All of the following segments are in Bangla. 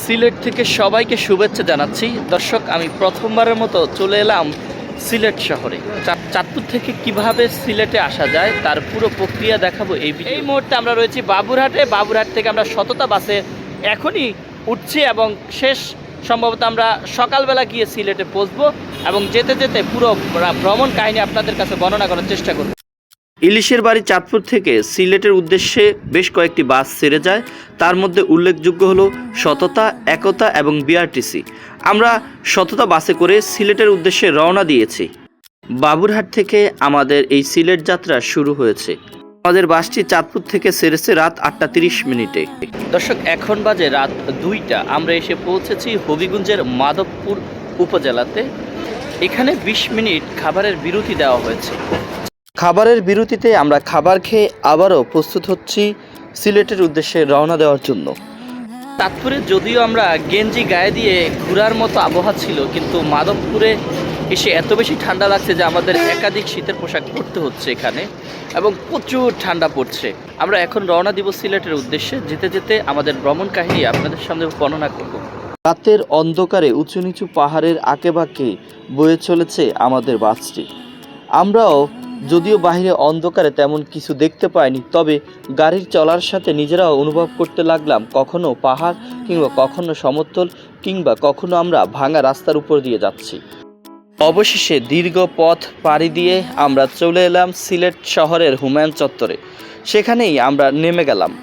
সিলেট থেকে সবাইকে শুভেচ্ছা জানাচ্ছি। দর্শক, আমি প্রথমবারের মতো চলে এলাম সিলেট শহরে। চাঁদপুর থেকে কীভাবে সিলেটে আসা যায়, তার পুরো প্রক্রিয়া দেখাবো এই এই মুহূর্তে আমরা রয়েছি বাবুরহাটে। বাবুরহাট থেকে আমরা শততা বাসে এখনই উঠছি এবং শেষ সম্ভবত আমরা সকালবেলা গিয়ে সিলেটে পৌঁছবো এবং যেতে যেতে পুরো ভ্রমণ কাহিনী আপনাদের কাছে বর্ণনা করার চেষ্টা করব। ইলিশের বাড়ি চাঁদপুর থেকে সিলেটের উদ্দেশ্যে বেশ কয়েকটি বাস ছেড়ে যায়। তার মধ্যে উল্লেখযোগ্য হলো সততা, একতা এবং বিআরটিসি। আমরা সততা বাসে করে সিলেটের উদ্দেশ্যে রওনা দিয়েছি। বাবুরহাট থেকে আমাদের এই সিলেট যাত্রা শুরু হয়েছে। আমাদের বাসটি চাঁদপুর থেকে সেরেছে রাত আটটা তিরিশ মিনিটে। দর্শক, এখন বাজে রাত দুইটা। আমরা এসে পৌঁছেছি হবিগঞ্জের মাধবপুর উপজেলাতে। এখানে বিশ মিনিট খাবারের বিরতি দেওয়া হয়েছে। খাবারের বিরতিতে আমরা খাবার খেয়ে আবারও প্রস্তুত হচ্ছি সিলেটের উদ্দেশ্যে রওনা দেওয়ার জন্য। তাৎপুরে যদিও আমরা গেঞ্জি গায়ে দিয়ে ঘোরার মতো আবহাওয়া ছিল কিন্তু মাধবপুরে এসে এত বেশি ঠান্ডা লাগছে যে আমাদের একাধিক শীতের পোশাক পরতে হচ্ছে এখানে এবং প্রচুর ঠান্ডা পড়ছে। আমরা এখন রওনা দিব সিলেটের উদ্দেশ্যে। যেতে যেতে আমাদের ভ্রমণ কাহিনী আপনাদের সামনে বর্ণনা করব। রাতের অন্ধকারে উঁচু নিচু পাহাড়ের আঁকেবাঁকে বয়ে চলেছে আমাদের বাসটি। আমরাও যদিও বাইরে অন্ধকারে তেমন কিছু দেখতে পাইনি, তবে গাড়ির চলার সাথে নিজেরাও অনুভব করতে লাগলাম কখনো পাহাড় কিংবা কখনো সমতল কিংবা কখনো আমরা ভাঙা রাস্তার উপর দিয়ে যাচ্ছি। অবশেষে দীর্ঘ পথ পাড়ি দিয়ে আমরা চলে এলাম সিলেট শহরের হুমায়ুন চত্বরে। সেখানেই আমরা নেমে গেলাম।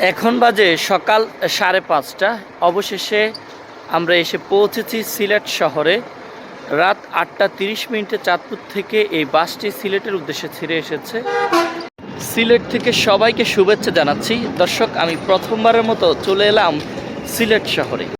এখন বাজে সকাল সাড়ে পাঁচটা। অবশেষে আমরা এসে পৌঁছেছি সিলেট শহরে। রাত আটটা তিরিশ মিনিটে চাঁদপুর থেকে এই বাসটি সিলেটের উদ্দেশ্যে ছেড়ে এসেছে। সিলেট থেকে সবাইকে শুভেচ্ছা জানাচ্ছি। দর্শক, আমি প্রথমবারের মতো চলে এলাম সিলেট শহরে।